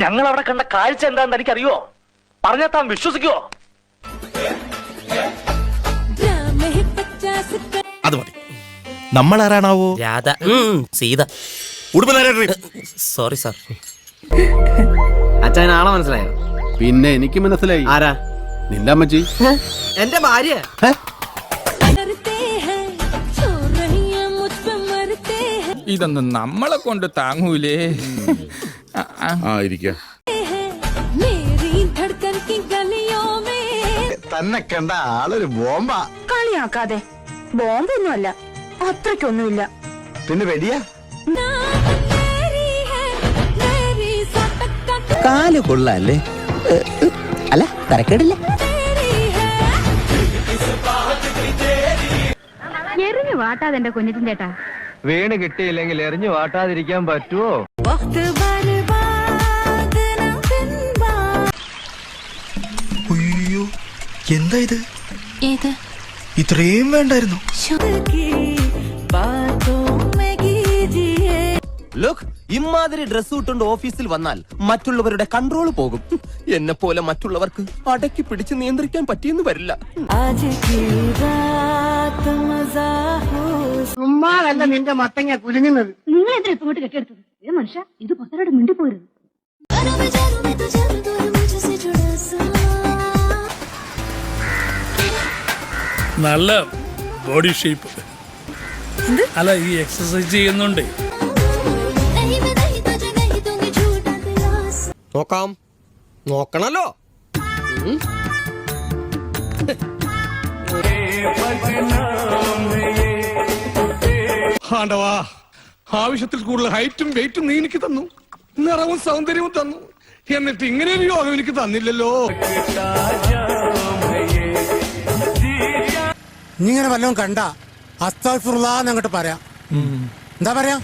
ഞങ്ങൾ അവിടെ കണ്ട കാഴ്ച എന്താണെന്ന് എനിക്കറിയോ? പറഞ്ഞാൽ താൻ വിശ്വസിക്കുവോ? അത് മതി. നമ്മൾ ആരാണാവോ രാധ. ഉം, സീത. Sorry sir. അച്ഛൻ ആളെ മനസ്സിലായോ? പിന്നെ എനിക്ക് മനസ്സിലായി. ആരാ? നിന്റെ അമ്മച്ചി എന്റെ ഭാര്യ. ഇതൊന്നും നമ്മളെ കൊണ്ട് താങ്ങൂലേ. ആ, ഇരിക്ക. തന്നെ കണ്ട ആളൊരു ബോംബ. കളിയാക്കാതെ. ബോംബൊന്നുമല്ല അത്രക്കൊന്നുമില്ല പിന്നെ വെടിയാ? കാൽ കൊള്ളാല്ലേ? അല്ല തരക്കേടില്ല. എറിഞ്ഞു വാട്ടാതെ എന്റെ കുഞ്ഞിറ്റിൻ ചേട്ടാ. വീണ് കിട്ടിയില്ലെങ്കിൽ എറിഞ്ഞു വാട്ടാതിരിക്കാൻ പറ്റുമോ എന്താ ഇത്? ഏത്? ഇത്രയും വേണ്ടായിരുന്നു. ലുക്ക് ഇമാതിരി ഡ്രസ് ഇട്ടുകൊണ്ട് ഓഫീസിൽ വന്നാൽ മറ്റുള്ളവരുടെ കൺട്രോൾ പോകും. എന്നെ പോലെ മറ്റുള്ളവർക്ക് അടക്കി പിടിച്ച് നിയന്ത്രിക്കാൻ പറ്റിയെന്ന് വരില്ല. നിങ്ങൾ എത്ര ഇങ്ങോട്ട് കെട്ടിയെടുത്തത്? ഏ മനുഷ്യ ഇത് പത്തരോട് മിണ്ടിപ്പോരുത്. നല്ല ബോഡി ഷേപ്പ് അല്ല ഈ എക്സസൈസ് ചെയ്യുന്നുണ്ട്. നോക്കാം. നോക്കണല്ലോ. ആണ്ടവാ ആവശ്യത്തിൽ കൂടുതൽ ഹൈറ്റും വെയിറ്റും നീ എനിക്ക് തന്നു. നിറവും സൗന്ദര്യവും തന്നു. എന്നിട്ട് ഇങ്ങനെ ഒരു യോഗം എനിക്ക് തന്നില്ലല്ലോ. ഇങ്ങനെ വല്ലതും കണ്ട അസ്താഫുറുല്ലാന്ന് അങ്ങോട്ട് പറയാം. എന്താ പറയാ?